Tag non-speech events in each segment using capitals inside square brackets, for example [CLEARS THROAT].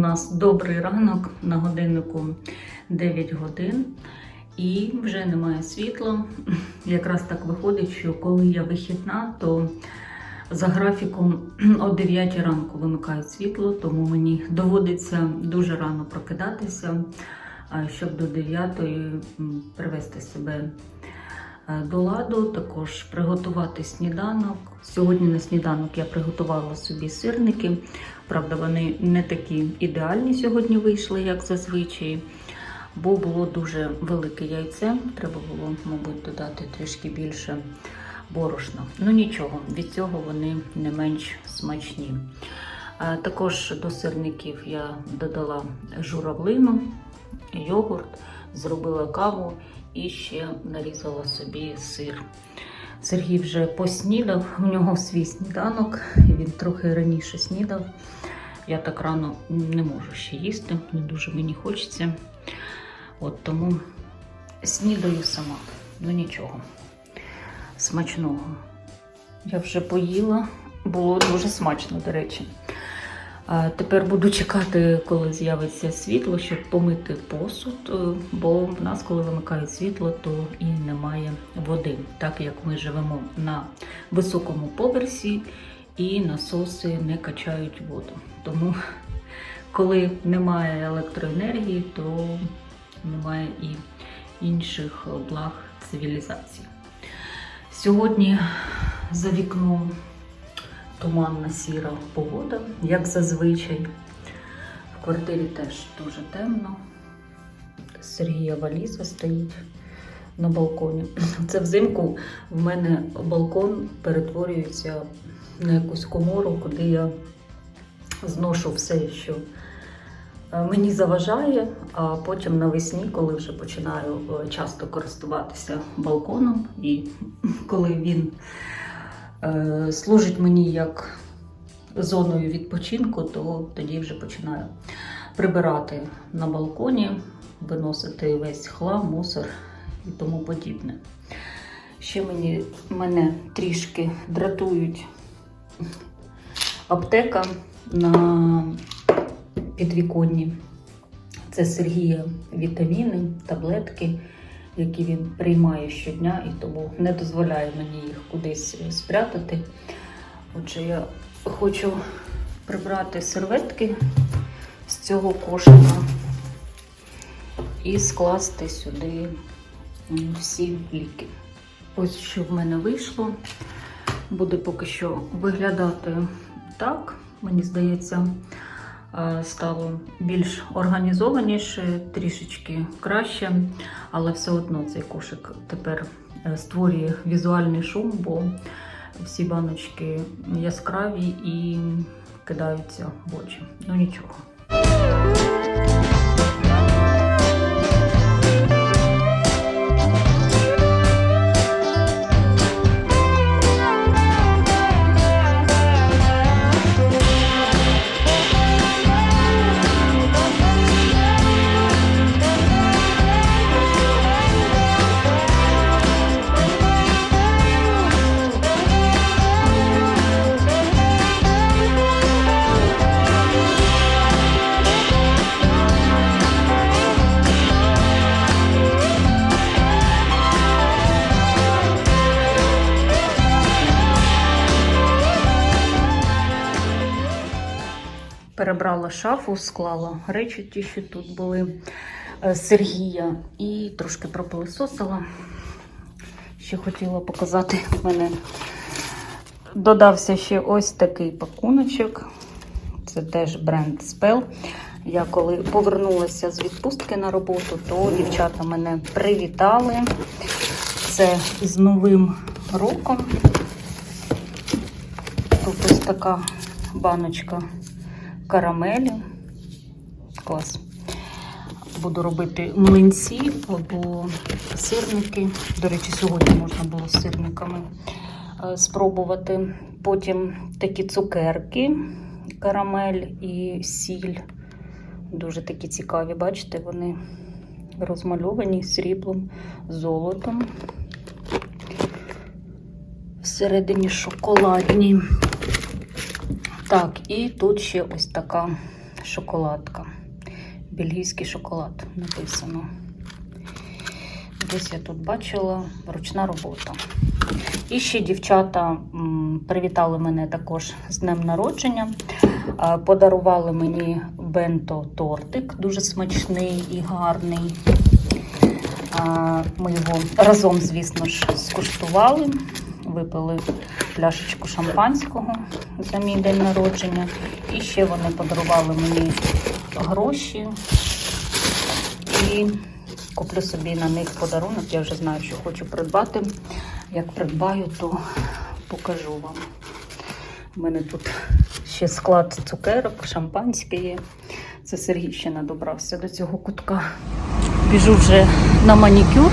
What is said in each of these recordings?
нас добрий ранок на годиннику 9 годин і вже немає світла. Якраз так виходить, що коли я вихідна, то за графіком [CLEARS THROAT] о 9 ранку вимикають світло, тому мені доводиться дуже рано прокидатися, щоб до 9 привести себе до ладу, також приготувати сніданок. Сьогодні на сніданок я приготувала собі сирники. Правда, вони не такі ідеальні сьогодні вийшли, як зазвичай, бо було дуже велике яйце. Треба було, мабуть, додати трішки більше борошна. Ну нічого, від цього вони не менш смачні. Також до сирників я додала журавлину, йогурт, зробила каву і ще нарізала собі сир. Сергій вже поснідав, у нього свій сніданок, він трохи раніше снідав. Я так рано не можу ще їсти, не дуже мені хочеться. От тому снідаю сама. Ну нічого. Смачного. Я вже поїла, було дуже смачно, до речі. Тепер буду чекати, коли з'явиться світло, щоб помити посуд, е, бо в нас, коли вимикають світло, то і немає води, так як ми живемо на високому поверсі і насоси не качають воду. Тому, коли немає електроенергії, то немає і інших благ цивілізації. Сьогодні за вікном туманна сіра погода, як зазвичай. В квартирі теж дуже темно. Сергія валіза стоїть на балконі. [CLEARS THROAT] Це взимку в мене балкон перетворюється на якусь комору, куди я зношу все, що е, мені заважає, а потім навесні, коли вже починаю е, часто користуватися балконом, і [CLEARS THROAT] коли він служить мені як зоною відпочинку, то тоді вже починаю прибирати на балконі, виносити весь хлам, мусор і тому подібне. Ще мені, мене трішки дратують аптека на підвіконні. Це Сергія вітаміни, таблетки, які він приймає щодня і тому не дозволяє мені їх кудись спрятати. Отже, я хочу прибрати серветки з цього кошика і скласти сюди всі ліки. Ось що в мене вийшло. Буде поки що виглядати так. Мені здається, стало більш організованіше, трішечки краще, але все одно цей кошик тепер е, створює візуальний шум, бо всі баночки яскраві і кидаються в очі. Ну нічого. Перебрала шафу, склала речі, ті, що тут були е, Сергія, і трошки пропилисосила. Ще хотіла показати, мене додався ще ось такий пакуночок. Це теж бренд Spell. Я коли повернулася з відпустки на роботу, то дівчата мене привітали. Це з Новим роком. Тут ось така баночка карамелі. Клас. Буду робити млинці або сирники. До речі, сьогодні можна було з сирниками е, спробувати. Потім такі цукерки, карамель і сіль. Дуже такі цікаві, бачите, вони розмальовані сріблом, золотом. Всередині шоколадні. Так, і тут ще ось така шоколадка. Бельгійський шоколад написано. Десь я тут бачила ручна робота. І ще дівчата привітали мене також з днем народження. Подарували мені бенто-тортик, дуже смачний і гарний. Ми його разом, звісно ж, скуштували, випили пляшечку шампанського за мій день народження. І ще вони подарували мені гроші. І куплю собі на них подарунок. Я вже знаю, що хочу придбати. Як придбаю, то покажу вам. У мене тут ще склад цукерок, шампанське є. Це Сергій ще не добрався до цього кутка. Біжу вже на манікюр.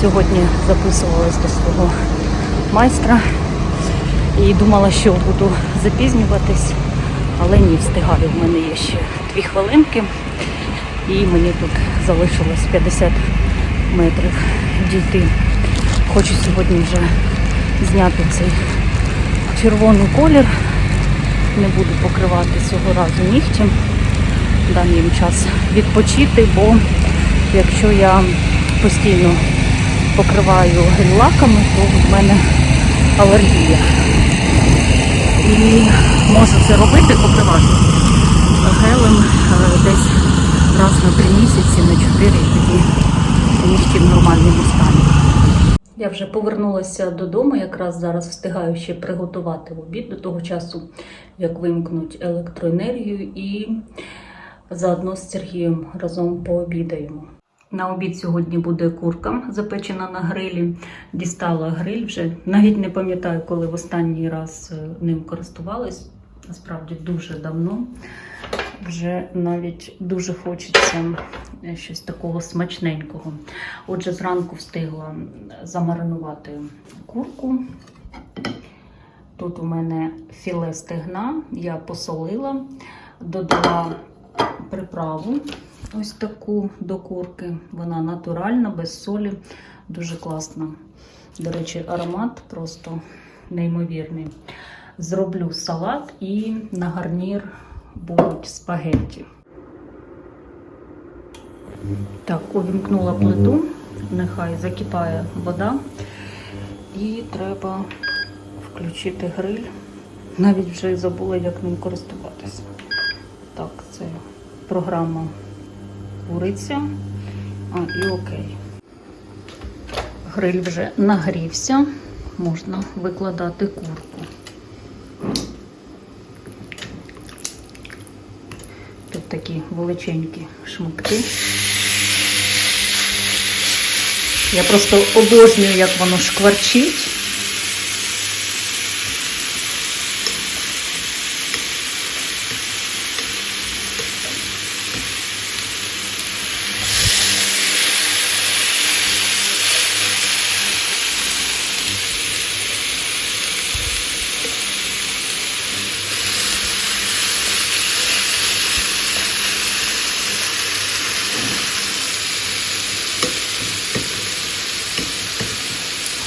Сьогодні записувалась до свого майстра і думала, що буду запізнюватись, але ні, встигаю. В мене є ще дві хвилинки, і мені тут залишилось 50 метрів дійти. Хочу сьогодні вже зняти цей червоний колір. Не буду покривати цього разу нігтем. Дам їм час відпочити, бо якщо я постійно покриваю гель-лаками, то в мене алергія. І можу це робити, покривати гелем е, десь раз на три місяці, на чотири, тоді нігті в нормальному стані. Я вже повернулася додому, якраз зараз встигаю ще приготувати обід до того часу, як вимкнуть електроенергію, і заодно з Сергієм разом пообідаємо. На обід сьогодні буде курка запечена на грилі. Дістала гриль вже. Навіть не пам'ятаю, коли в останній раз е, ним користувалась. Насправді дуже давно. Вже навіть дуже хочеться е, щось такого смачненького. Отже, зранку встигла замаринувати курку. Тут у мене філе стегна, я посолила, додала приправу ось таку до курки. Вона натуральна, без солі, дуже класна. До речі, аромат просто неймовірний. Зроблю салат і на гарнір будуть спагетті. Так, увімкнула плиту, нехай закипає вода. І треба включити гриль. Навіть вже забула, як ним користуватися. Так, це програма куриця. А, і окей. Гриль вже нагрівся. Можна викладати курку. Тут такі величенькі шматки. Я просто обожнюю, як воно шкварчить.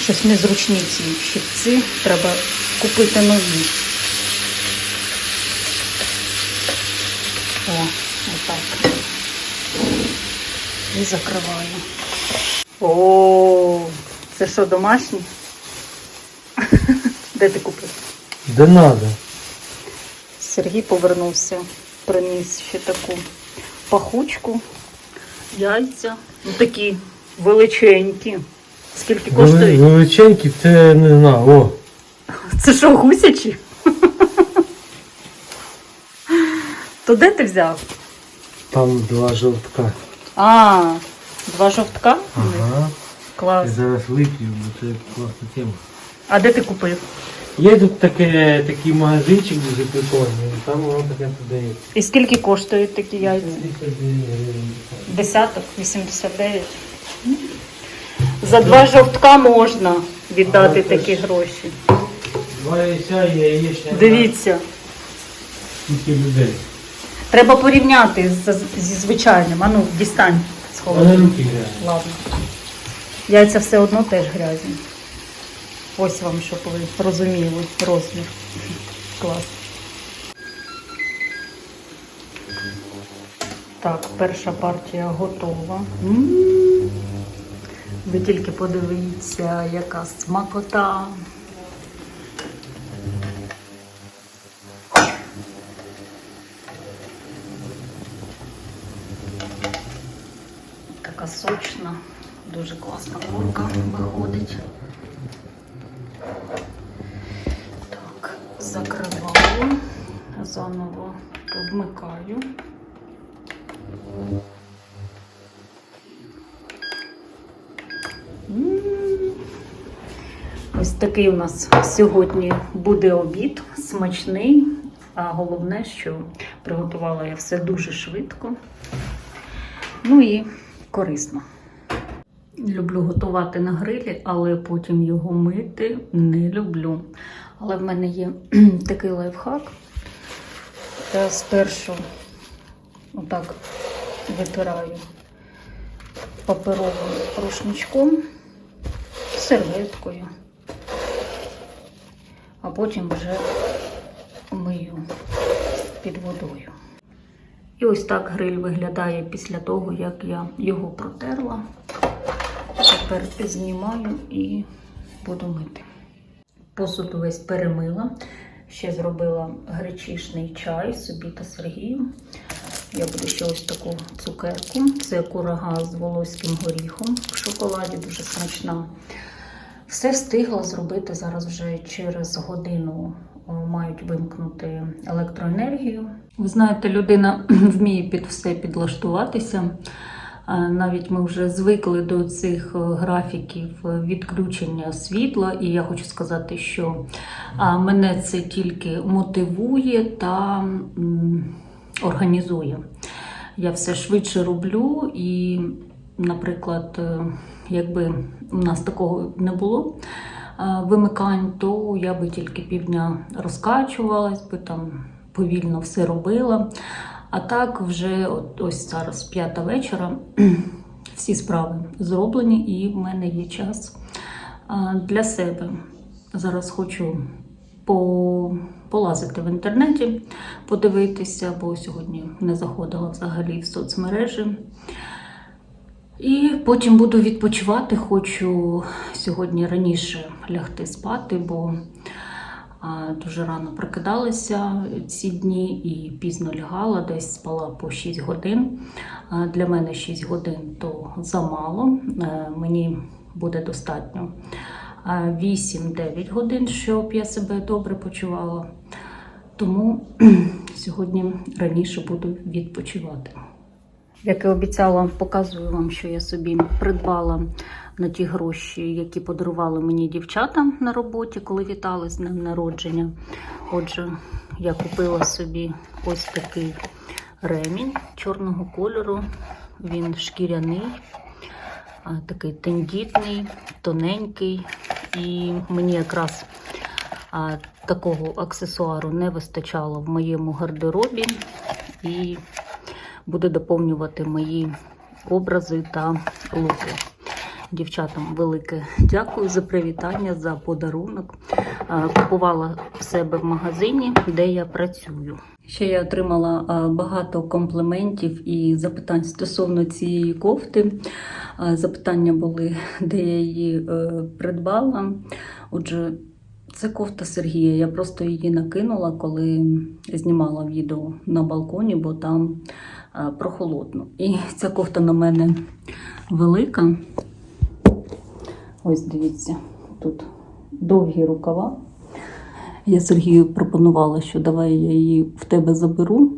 Щось незручні ці щипці. Треба купити нові. О, отак. І закриваю. О, це що, домашні? [LAUGHS] Де ти купив? Да надо. Сергій повернувся, приніс ще таку пахучку, яйця. Ну такі величенькі. Скільки коштують? Величенькі, це не знаю. О, Це що, гусячі? То де ти взяв? там два жовтка. А, два жовтка? Ага. Клас. Я зараз вип'ю, бо це класна тема. А де ти купив? Є тут таке, такий магазинчик дуже прикольний, там воно таке продається. І скільки коштують такі яйця? 51 гривень. Десяток, 89. За два жовтка можна віддати такі гроші. Два яйця і яєчня. Дивіться. Скільки людей. Треба порівняти зі звичайним. Ану, дістань з холодильника. Ладно. Яйця все одно теж грязні. Ось вам, щоб ви розуміли розмір. Клас. Так, перша партія готова. М -м -м. Ви тільки подивіться, яка смакота. Така сочна, дуже класна курка виходить. Так, закриваю, заново вмикаю. Такий у нас сьогодні буде обід, смачний. А головне, що приготувала я все дуже швидко. Ну і корисно. Люблю готувати на грилі, але потім його мити не люблю. Але в мене є [CLEARS THROAT] такий лайфхак. Я спершу отак витираю паперовим рушничком, серветкою, а потім вже мию під водою. І ось так гриль виглядає після того, як я його протерла. Тепер знімаю і буду мити. Посуд весь перемила. Ще зробила гречишний чай собі та Сергію. Я буду ще ось таку цукерку. Це курага з волоським горіхом в шоколаді, дуже смачна. Все встигла зробити зараз вже через годину. Мають вимкнути електроенергію. Ви знаєте, людина [CLEARS THROAT] вміє під все підлаштуватися. Навіть ми вже звикли до цих графіків відключення світла, і я хочу сказати, що мене це тільки мотивує та організує. Я все швидше роблю, і, наприклад, е, якби у нас такого не було е, вимикань, то я би тільки півдня розкачувалась би там повільно все робила. А так, вже от, ось зараз п'ята вечора, [CLEARS THROAT] всі справи зроблені, і в мене є час для себе. Зараз хочу по, полазити в інтернеті, подивитися, бо сьогодні не заходила взагалі в соцмережі. І потім буду відпочивати. Хочу сьогодні раніше лягти спати, бо дуже рано прокидалася ці дні і пізно лягала, десь спала по 6 годин. Для мене 6 годин то замало. Е, Мені буде достатньо 8-9 годин, щоб я себе добре почувала. Тому [CLEARS THROAT] сьогодні раніше буду відпочивати. Як і обіцяла, показую вам, що я собі придбала на ті гроші, які подарували мені дівчата на роботі, коли вітали з днем народження. Отже, я купила собі ось такий ремінь чорного кольору. Він шкіряний, такий тендітний, тоненький. І мені якраз такого аксесуару не вистачало в моєму гардеробі. І буде доповнювати мої образи та луки. Дівчатам велике дякую за привітання, за подарунок. Купувала в себе в магазині, де я працюю. Ще я отримала багато компліментів і запитань стосовно цієї кофти. Запитання були, де я її е, придбала. Отже, це кофта Сергія. Я просто її накинула, коли знімала відео на балконі, бо там е, прохолодно. І ця кофта на мене велика. Ось дивіться, тут довгі рукава. Я Сергію пропонувала, що давай я її в тебе заберу,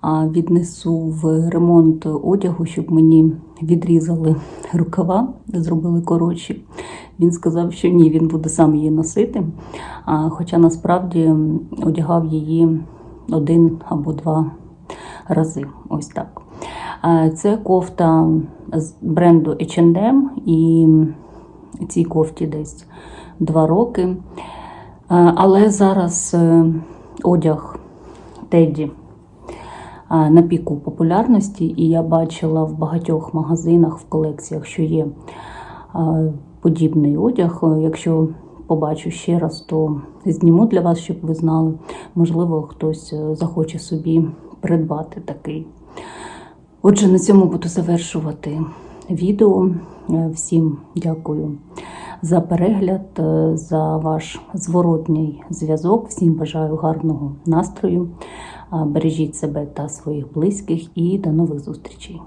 а віднесу в ремонт одягу, щоб мені відрізали рукава, зробили коротші. Він сказав, що ні, він буде сам її носити. Хоча насправді одягав її один або два рази. Ось так. Це кофта з бренду H&M і цій кофті десь два роки. Але зараз е, одяг Теді на піку популярності, і я бачила в багатьох магазинах в колекціях, що є подібний одяг. Якщо побачу ще раз, то зніму для вас, щоб ви знали. Можливо, хтось е, захоче собі придбати такий. Отже, на цьому буду завершувати відео. Е, Всім дякую за перегляд, е, за ваш зворотній зв'язок. Всім бажаю гарного настрою. Е, Бережіть себе та своїх близьких і до нових зустрічей.